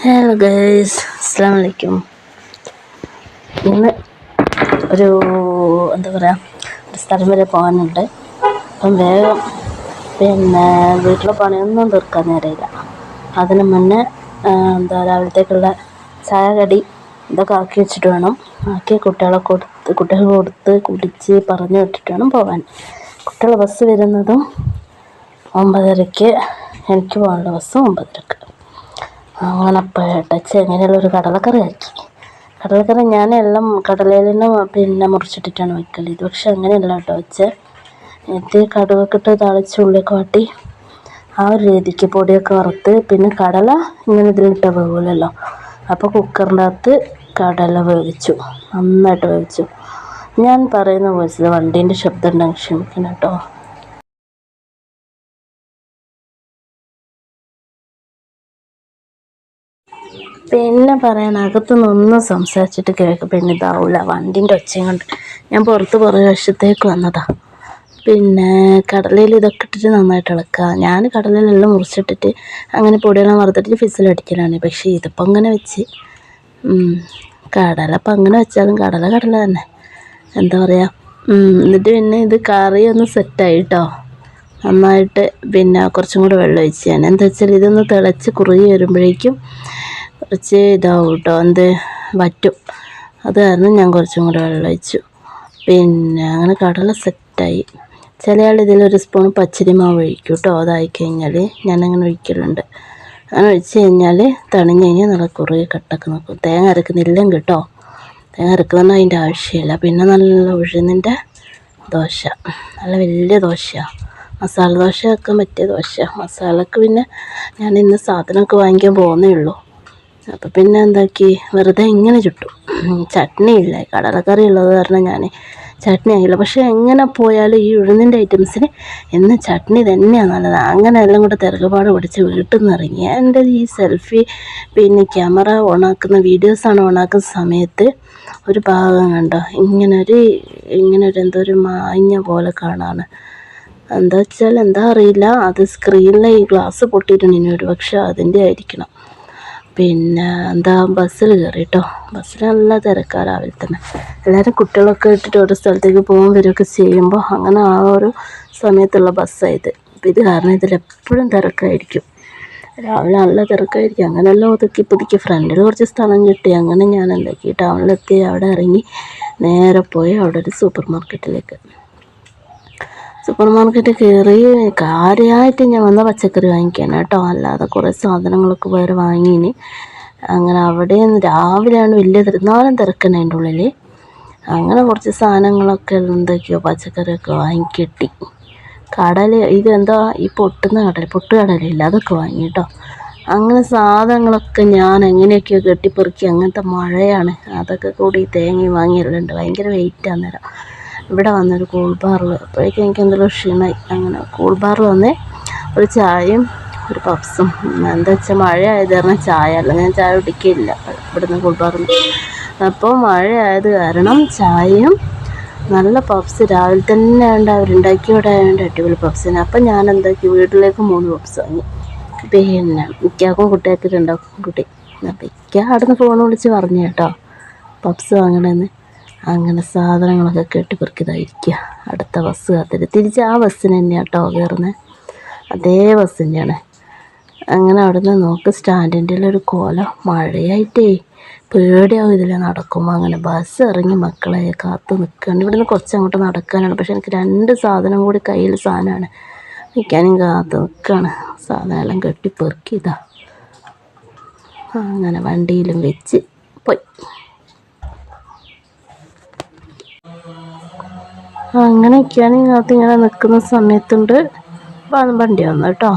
Hello guys അസ്സാം വലൈക്കും ഇന്ന് ഒരു എന്താ പറയുക ഒരു സ്ഥലം വരെ പോകാനുണ്ട്. അപ്പം വേഗം പിന്നെ വീട്ടിലെ പണിയൊന്നും തീർക്കാൻ നേരമില്ല. അതിന് മുന്നേ എന്താ രാവിലത്തേക്കുള്ള ചായ കടി ഇതൊക്കെ ആക്കി വെച്ചിട്ട് വേണം. ആക്കി കുട്ടികളെ കൊടുത്ത് കുട്ടികൾ കൊടുത്ത് കുടിച്ച് പറഞ്ഞു വിട്ടിട്ട് വേണം പോകാൻ. കുട്ടികളെ ബസ് വരുന്നതും ഒമ്പതരയ്ക്ക് എനിക്ക് പോകാനുള്ള ബസ്സും ഒമ്പതരക്ക്. അങ്ങനെ പേട്ടച്ച് എങ്ങനെയുള്ള ഒരു കടലക്കറി ആക്കി. കടലക്കറി ഞാൻ എല്ലാം കടലയിൽ പിന്നെ മുറിച്ചിട്ടിട്ടാണ് വെക്കൽ ഇത് പക്ഷെ അങ്ങനെയല്ല കേട്ടോ വെച്ച്. ഇത് കടുകൊക്കെ ഇട്ട് താളിച്ച് ഉള്ളിലേക്ക് വാട്ടി ആ ഒരു രീതിക്ക് പൊടിയൊക്കെ വറുത്ത് പിന്നെ കടല ഇങ്ങനെ ഇതിലിട്ട് വേവില്ലല്ലോ അപ്പോൾ കുക്കറിന്റെ അകത്ത് കടല വേവിച്ചു. നന്നായിട്ട് വേവിച്ചു. ഞാൻ പറയുന്ന വോയിസിൽ വണ്ടീന്റെ ശബ്ദം ഉണ്ടെങ്കിൽ ക്ഷമിക്കണം കേട്ടോ. പിന്നെ പറയാൻ അകത്തുനിന്ന് ഒന്നും സംസാരിച്ചിട്ട് കേൾക്കും പിന്നെ ഇതാവില്ല വണ്ടിന്റെ ഒച്ചയും കൊണ്ട് ഞാൻ പുറത്ത് പുറകെ വശത്തേക്ക് വന്നതാ. പിന്നെ കടലയിൽ ഇതൊക്കെ ഇട്ടിട്ട് നന്നായിട്ട് ഇളക്കുക ഞാൻ കടലയിലെല്ലാം മുറിച്ചിട്ടിട്ട് അങ്ങനെ പൊടിയെല്ലാം വറുത്തിട്ട് ഫിസിലടിക്കലാണ് പക്ഷേ ഇതിപ്പോൾ അങ്ങനെ വെച്ച് കടല ഇപ്പം അങ്ങനെ വെച്ചാലും കടല കടല തന്നെ. എന്താ പറയുക എന്നിട്ട് പിന്നെ ഇത് കറി ഒന്ന് സെറ്റായി കേട്ടോ നന്നായിട്ട് പിന്നെ കുറച്ചും കൂടെ വെള്ളം ഒഴിച്ച് ഞാൻ. എന്താ വെച്ചാൽ ഇതൊന്ന് തിളച്ച് കുറുകി വരുമ്പോഴേക്കും കുറച്ച് ഇതാവും കേട്ടോ എന്ത് വറ്റും. അത് കാരണം ഞാൻ കുറച്ചും കൂടെ വെള്ളം ഒഴിച്ചു. പിന്നെ അങ്ങനെ കടല സെറ്റായി. ചില ആൾ ഇതിലൊരു സ്പൂൺ പച്ചരി മാവ് ഒഴിക്കും കേട്ടോ അതായി കഴിഞ്ഞാൽ ഞാനങ്ങനെ ഒഴിക്കലുണ്ട്. അങ്ങനെ ഒഴിച്ച് കഴിഞ്ഞാൽ തണിഞ്ഞ് കഴിഞ്ഞാൽ നല്ല കുറുകെ കട്ടൊക്കെ നിൽക്കും തേങ്ങ അരക്കുന്നില്ലെങ്കിൽ കേട്ടോ. തേങ്ങ അരക്കുന്നൊന്നും അതിന്റെ ആവശ്യമില്ല. പിന്നെ നല്ല ഉഴുന്നിന്റെ ദോശ. നല്ല വലിയ ദോശയാണ് മസാല ദോശ വെക്കാൻ പറ്റിയ ദോശ. മസാലക്ക് പിന്നെ ഞാൻ ഇന്ന് സാധനമൊക്കെ വാങ്ങിക്കാൻ പോകുന്നേ ഉള്ളൂ. അപ്പോൾ പിന്നെ എന്താക്കി? വെറുതെ ഇങ്ങനെ ചുട്ടു. ചട്നി ഇല്ല. കടലക്കറി ഉള്ളത് കാരണം ഞാൻ ചട്നി ആയില്ല. പക്ഷേ എങ്ങനെ പോയാലും ഈ ഉഴുന്നിന്റെ ഐറ്റംസിന് എന്ന് ചട്നി തന്നെയാണ് നല്ലത്. അങ്ങനെ എല്ലാം കൂടെ തിരക്കുപാട് പിടിച്ച് വീട്ടിൽ നിന്ന് ഇറങ്ങി. എന്റെ ഈ സെൽഫി പിന്നെ ക്യാമറ ഓണാക്കുന്ന വീഡിയോസാണ് ഓണാക്കുന്ന സമയത്ത് ഒരു ഭാഗം കണ്ടോ? ഇങ്ങനൊരു ഇങ്ങനൊരു എന്തോ ഒരു മാഞ്ഞ പോലെ കാണാണ്. എന്താ വെച്ചാൽ എന്താ അറിയില്ല. അത് സ്ക്രീനിലെ ഈ ഗ്ലാസ് പൊട്ടിയിട്ടുണ്ട് ഇനി ഒരു പക്ഷേ അതിന്റെ ആയിരിക്കണം. പിന്നെ എന്താ ബസ്സിൽ കയറി കേട്ടോ ബസ്സിൽ നല്ല തിരക്കാ രാവിലെ തന്നെ. എല്ലാവരും കുട്ടികളൊക്കെ ഇട്ടിട്ട് ഓരോ സ്ഥലത്തേക്ക് പോകും വരികയൊക്കെ ചെയ്യുമ്പോൾ അങ്ങനെ ആ ഒരു സമയത്തുള്ള ബസ്സായത് അപ്പോൾ ഇത് കാരണം ഇതിലെപ്പോഴും തിരക്കായിരിക്കും. രാവിലെ നല്ല തിരക്കായിരിക്കും. അങ്ങനെയെല്ലാം ഒതുക്കി പുതുക്കി ഫ്രണ്ടിൽ കുറച്ച് സ്ഥലം കിട്ടി. അങ്ങനെ ഞാൻ എന്താക്കി ടൗണിലെത്തി അവിടെ ഇറങ്ങി നേരെ പോയി അവിടെ ഒരു സൂപ്പർ മാർക്കറ്റിലേക്ക് സൂപ്പർ മാർക്കറ്റിൽ കയറി കാര്യമായിട്ട് ഞാൻ വന്ന പച്ചക്കറി വാങ്ങിക്കാൻ കേട്ടോ. അല്ലാതെ കുറേ സാധനങ്ങളൊക്കെ വേറെ വാങ്ങിന്. അങ്ങനെ അവിടെ നിന്ന് രാവിലെയാണ് വലിയ തിര- എന്നാലും തിരക്കന്നെ അതിന്റെ ഉള്ളിൽ അങ്ങനെ കുറച്ച് സാധനങ്ങളൊക്കെ എന്തൊക്കെയോ പച്ചക്കറിയൊക്കെ വാങ്ങിക്കെട്ടി കടൽ ഇതെന്താ ഈ പൊട്ടുന്ന കടൽ പൊട്ട് കടലില്ല അതൊക്കെ വാങ്ങി കേട്ടോ. അങ്ങനെ സാധനങ്ങളൊക്കെ ഞാൻ എങ്ങനെയൊക്കെയോ കെട്ടിപ്പെറുക്കി അങ്ങനത്തെ മഴയാണ്. അതൊക്കെ കൂടി തേങ്ങയും വാങ്ങിയിട്ടുണ്ട് ഭയങ്കര വെയിറ്റ് അന്നേരം. ഇവിടെ വന്നൊരു കൂൾ ബാറിൽ അപ്പോഴേക്കും എനിക്ക് എന്തെങ്കിലും ക്ഷീണമായി. അങ്ങനെ കൂൾ ബാറിൽ വന്നേ ഒരു ചായയും ഒരു പപ്സും. എന്താ വെച്ചാൽ മഴ ആയത് കാരണം ചായ അല്ല. ഞാൻ ചായ കുടിക്കില്ല ഇവിടുന്ന് കൂൾ ബാറിൽ. അപ്പോൾ മഴ ആയത് കാരണം ചായയും നല്ല പപ്സ് രാവിലെ തന്നെ ഉണ്ട് അവരുണ്ടാക്കി ഇവിടെ ആയതുകൊണ്ട് അടിപൊളി പപ്സിന് അപ്പം ഞാൻ എന്താക്കി? വീട്ടിലേക്ക് മൂന്ന് പപ്സ് വാങ്ങി. പിന്നെ ഇക്കാക്കും കുട്ടിയാക്കിയിട്ടുണ്ടാക്കും കുട്ടി. അപ്പം ഇക്ക അവിടുന്ന് ഫോൺ വിളിച്ച് പറഞ്ഞു കേട്ടോ. പപ്സ് വാങ്ങണമെന്ന് അങ്ങനെ സാധനങ്ങളൊക്കെ കെട്ടിപ്പെറുക്കിയതായിരിക്കുക അടുത്ത ബസ് കാത്തിട്ട് തിരിച്ച് ആ ബസ്സിന് തന്നെയാണ് കേട്ടോ കയറുന്നത് അതേ ബസ് തന്നെയാണ്. അങ്ങനെ അവിടെ നിന്ന് നോക്ക് സ്റ്റാൻഡിന്റെ ഒരു കോലം. മഴയായിട്ടേ. പേടിയാവും ഇതിൽ നടക്കുമ്പോൾ അങ്ങനെ ബസ് ഇറങ്ങി മക്കളെ കാത്തു നിൽക്കുകയാണ് ഇവിടുന്ന് കുറച്ചങ്ങോട്ട് നടക്കാനാണ്. പക്ഷെ എനിക്ക് രണ്ട് സാധനം കൂടി കയ്യിൽ സാധനമാണ് നിൽക്കാനും കാത്തു നിൽക്കുകയാണ് സാധനം എല്ലാം കെട്ടി ഇതാ അങ്ങനെ വണ്ടിയിലും വെച്ച് പോയി. അങ്ങനെയൊക്കെയാണ് ഇതിനകത്ത് ഇങ്ങനെ നിൽക്കുന്ന സമയത്തുണ്ട്. വണ്ടി വന്നു കേട്ടോ.